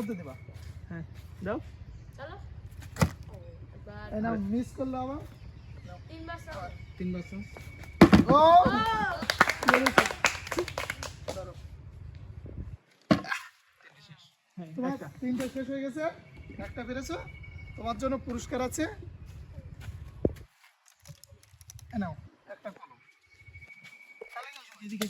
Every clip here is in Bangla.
মধ্যে দেবা। হ্যাঁ দাও। চলো। না মিস করল আবার। তিন মাস ও! হ্যাঁ, তোমার তিনটা শেষ হয়ে গেছে। একটা পেরেছ। তোমার জন্য পুরস্কার আছে। নাও একটা কলম। এদিকে।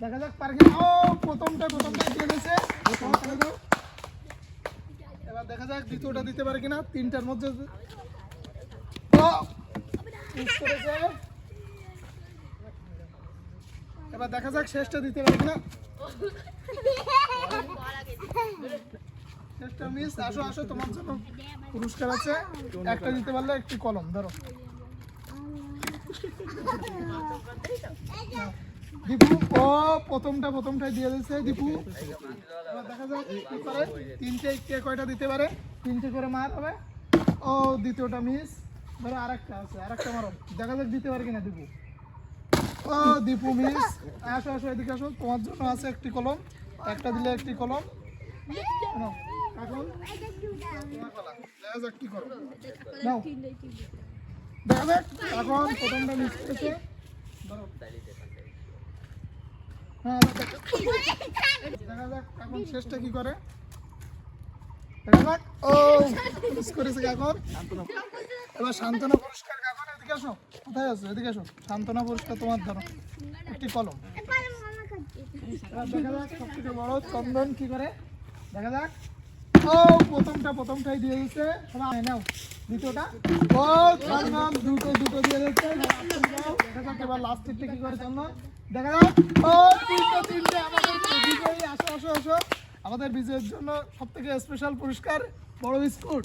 দেখা যাক পারবে ও, প্রথমটা প্রথমটা দাও এবার দেখা যাক দ্বিতীয়টা দিতে পারে কিনা। তিনটার মধ্যে এবার দেখা যাক শেষটা দিতে পারে কিনা। শেষটা মিস আসো আসো, তোমার জন্য পুরস্কার আছে। একটা দিতে পারলে একটি কলম, ধরো। দীপু, ও, প্রথমটা প্রথমটাই দিয়ে দিয়েছে, দীপু। দেখা যাক কি করে। তিনটে কে কয়টা দিতে পারে? তিনটে করে মার হবে। ও, দ্বিতীয়টা মিস ধরো আরেকটা আছে, আরেকটা মারো। দেখা যাক দিতে পারে কিনা দীপু। ও, দীপু মিস আসো আসো, এদিকে আসো। তোমার জন্য আছে একটি কলম। একটা দিলে একটি কলম। এখন দেখা যাক কি করো। দেখা এখন প্রথমটা মিস করেছে। হ্যাঁ দেখা যাক এখন শেষটা কি করে? দেখা ও মিস করেছে এখন? এবার সান্ত্বনা পুরস্কার এদিকে আসো। কোথায় আছো? এদিকে আসো। সান্ত্বনা পুরস্কার তোমার ধরো। একটি কলম। দেখা যাক সব থেকে বড় চন্দন কি করে? দেখা যাক। ও, প্রথমটা প্রথমটাই দিয়ে দিচ্ছে নাও, দ্বিতীয়টা। ও দুটো দুটো কি করে দেখা তিনটে আমাদের আসো আমাদের বিজয়ের জন্য সব থেকে স্পেশাল পুরস্কার বড় বিস্কুট।